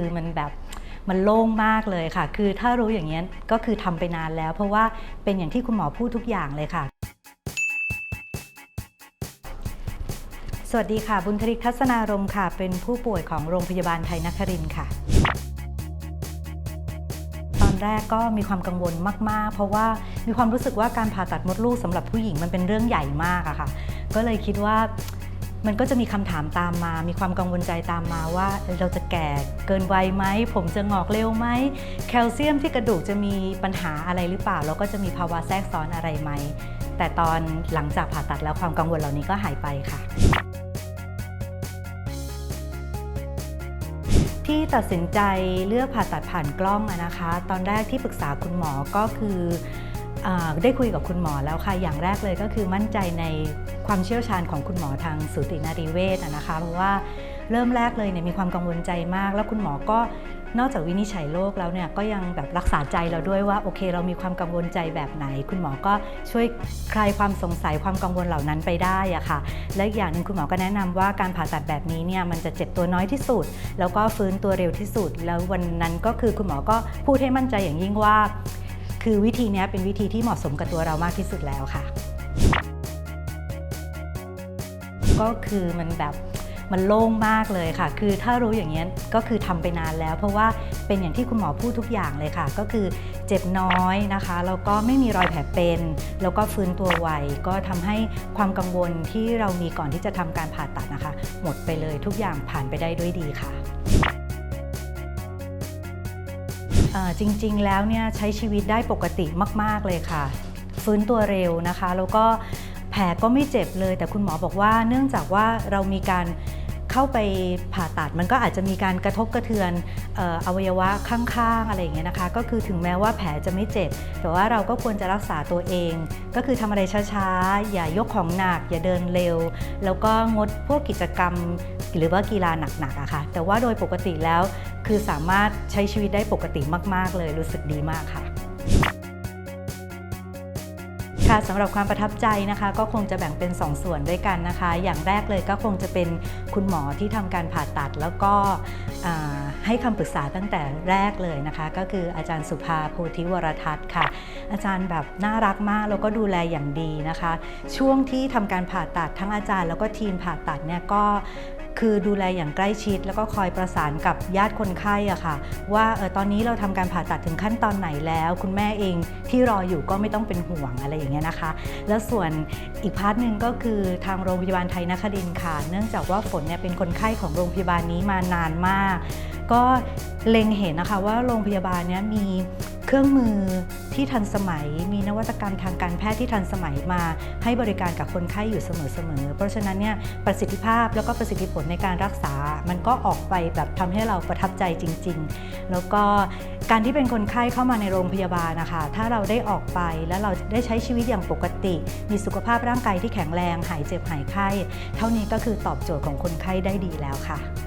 คือมันแบบมันโล่งมากเลยค่ะ คือถ้ารู้อย่างนี้ก็คือทำไปนานแล้ว เพราะว่าเป็นอย่างที่คุณหมอพูดทุกอย่างเลยค่ะ สวัสดีค่ะ บุญธริกทัศนารมค่ะ เป็นผู้ป่วยของโรงพยาบาลไทยนครินทร์ค่ะ ตอนแรกก็มีความกังวลมาก ๆ เพราะว่ามีความรู้สึกว่าการผ่าตัดมดลูกสำหรับผู้หญิงมันเป็นเรื่องใหญ่มากอะค่ะ ก็เลยคิดว่า มันก็จะมีคำถามตามมา มีความกังวลใจตามมาว่าเราจะแก่เกินวัยไหม ผมจะงอกเร็วไหม แคลเซียมที่กระดูกจะมีปัญหาอะไรหรือเปล่า แล้วก็จะมีภาวะแทรกซ้อนอะไรไหม แต่ตอนหลังจากผ่าตัดแล้วความกังวลเหล่านี้ก็หายไปค่ะ ที่ตัดสินใจเลือกผ่าตัดผ่านกล้องนะคะ ตอนแรกที่ปรึกษาคุณหมอก็คือ ได้คุยกับคุณหมอแล้วค่ะ อย่างแรกเลยก็คือมั่นใจในความเชี่ยวชาญของคุณหมอทางสูตินารีเวชอะนะคะ เพราะว่าเริ่มแรกเลยเนี่ยมีความกังวลใจมาก แล้วคุณหมอก็นอกจากวินิจฉัยโรคแล้วเนี่ยก็ยังแบบรักษาใจเราด้วยว่าโอเค เรามีความกังวลใจแบบไหน คุณหมอก็ช่วยคลายความสงสัยความกังวลเหล่านั้นไปได้อะค่ะ และอีกอย่างหนึ่งคุณหมอก็แนะนำว่าการผ่าตัดแบบนี้เนี่ยมันจะเจ็บตัวน้อยที่สุด แล้วก็ฟื้นตัวเร็วที่สุด แล้ววันนั้นก็คือคุณหมอก็พูดให้มั่นใจอย่างยิ่งว่า คือวิธีนี้เป็นวิธีที่เหมาะสมกับตัวเรามากที่สุดแล้วค่ะ ก็คือมันแบบมันโล่งมากเลยค่ะ คือถ้ารู้อย่างนี้ก็คือทำไปนานแล้ว เพราะว่าเป็นอย่างที่คุณหมอพูดทุกอย่างเลยค่ะ ก็คือเจ็บน้อยนะคะ แล้วก็ไม่มีรอยแผลเป็น แล้วก็ฟื้นตัวไว ก็ทำให้ความกังวลที่เรามีก่อนที่จะทำการผ่าตัดนะคะ หมดไปเลยทุกอย่างผ่านไปได้ด้วยดีค่ะ จริงๆ แล้วเนี่ยใช้ชีวิตได้ปกติมาก ๆ เลยค่ะ ฟื้นตัวเร็วนะคะ แล้วก็แผลก็ไม่เจ็บเลย แต่คุณหมอบอกว่าเนื่องจากว่าเรามีการ เข้าไปผ่าตัดมันก็อาจจะมีการกระทบกระเทือนอออวัยวะข้างๆอะไรอย่างเงี้ยนะคะ ก็คือถึงแม้ว่าแผลจะไม่เจ็บ แต่ว่าเราก็ควรจะรักษาตัวเอง ก็คือทำอะไรช้าๆ อย่ายกของหนัก อย่าเดินเร็ว แล้วก็งดพวกกิจกรรมหรือว่ากีฬาหนักๆอะค่ะแต่ว่าโดยปกติแล้วคือสามารถใช้ชีวิตได้ปกติมาก ๆ เลยรู้สึกดีมากค่ะ ค่ะสำหรับความประทับใจนะคะ ก็คงจะแบ่งเป็น 2 ส่วนด้วยกันนะคะ อย่างแรกเลยก็คงจะเป็นคุณหมอที่ทำการผ่าตัดแล้วก็ให้คำปรึกษาตั้งแต่แรกเลยนะคะ ก็คืออาจารย์สุภาโพธิวรทัศน์ค่ะ อาจารย์แบบน่ารักมากแล้วก็ดูแลอย่างดีนะคะ ช่วงที่ทำการผ่าตัดทั้งอาจารย์แล้วก็ทีมผ่าตัดเนี่ยก็ คือดูแลอย่างใกล้ชิด แล้วก็คอยประสานกับญาติคนไข้อะค่ะ ว่าเออตอนนี้เราทำการผ่าตัดถึงขั้นตอนไหนแล้ว คุณแม่เองที่รออยู่ก็ไม่ต้องเป็นห่วงอะไรอย่างเงี้ยนะคะ แล้วส่วนอีกพาร์ทหนึ่งก็คือทางโรงพยาบาลไทยนครินทร์ค่ะ เนื่องจากว่าฝนเนี่ยเป็นคนไข้ของโรงพยาบาลนี้มานานมาก ก็เล็งเห็นนะคะว่าโรงพยาบาลเนี้ยมี เครื่องมือที่ทันสมัย มีนวัตกรรมทางการแพทย์ที่ทันสมัยมา ให้บริการกับคนไข้อยู่เสมอๆ เพราะฉะนั้นเนี่ยประสิทธิภาพแล้วก็ประสิทธิผลในการรักษา มันก็ออกไปแบบทำให้เราประทับใจจริง ๆ แล้วก็การที่เป็นคนไข้เข้ามาในโรงพยาบาลนะคะ ถ้าเราได้ออกไปแล้วเราได้ใช้ชีวิตอย่างปกติ มีสุขภาพร่างกายที่แข็งแรง หายเจ็บหายไข้ เท่านี้ก็คือตอบโจทย์ของคนไข้ได้ดีแล้วค่ะ